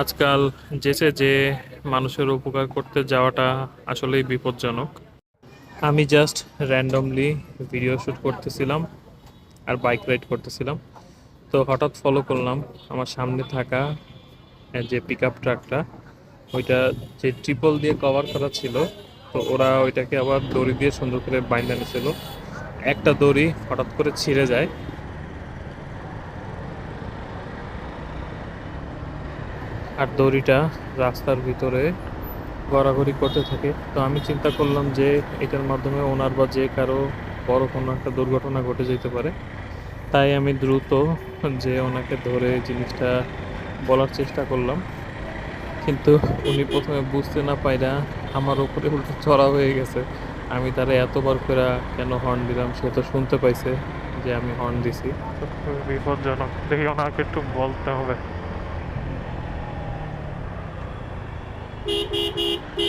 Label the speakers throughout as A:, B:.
A: আজকাল যেচে যে মানুষের উপকার করতে যাওয়াটা আসলেই বিপজ্জনক। আমি জাস্ট র্যান্ডমলি ভিডিও শ্যুট করতেছিলাম আর বাইক রাইড করতেছিলাম। তো হঠাৎ ফলো করলাম আমার সামনে থাকা যে পিক আপ ট্রাকটা ওইটা যে ট্রিপল দিয়ে কভার করা ছিল, তো ওরা ওইটাকে আবার দড়ি দিয়ে সুন্দর করে বাইন্দা একটা দড়ি হঠাৎ করে ছিঁড়ে যায়। আর দড়িটা রাস্তার ভিতরে গড়াগড়ি করতে থাকে। তো আমি চিন্তা করলাম যে এটার মাধ্যমে ওনার বা যে কারও বড় কোনো একটা দুর্ঘটনা ঘটে যেতে পারে। তাই আমি দ্রুত যে ওনাকে ধরে জিনিসটা বলার চেষ্টা করলাম। কিন্তু উনি প্রথমে বুঝতে না পাইরা আমার ওপরে উল্টো চড়া হয়ে গেছে। আমি তারা এতবার করে কেন হর্ন দিলাম সে তো শুনতে পাইছে যে আমি হর্ন দিছি। বিপজ্জনক। দেখি ওনাকে একটু বলতে হবে।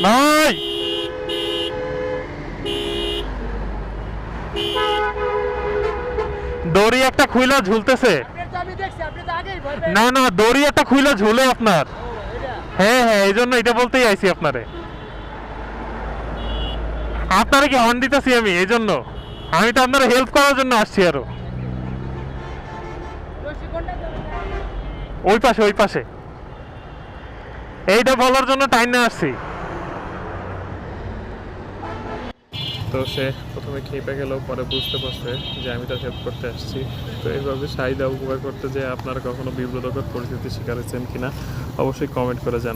A: ভাই দড়ি একটা খুইলা ঝুলতেছে। না না দড়ি একটা খুইলা ঝুলে আপনার। হ্যাঁ হ্যাঁ এই জন্য এটা বলতেই আইছি আপনারে। আপনারে কি হর্ন দিতেছি আমি এই জন্য? আমি তো আপনার হেল্প করার জন্য আসছি
B: আরও?
A: ওই পাশে ওই পাশে। এইটা বলার জন্য টাইম না আসছি। তো সে প্রথমে খেপে গেল, পরে বুঝতে পারছে যে আমি তার হেল্প করতে আসছি। তো এইভাবে সাইদা উপকার করতে যে আপনারা কখনো বিব্রতকর পরিস্থিতির শিকার হয়েছেন কিনা, অবশ্যই কমেন্ট করে জানান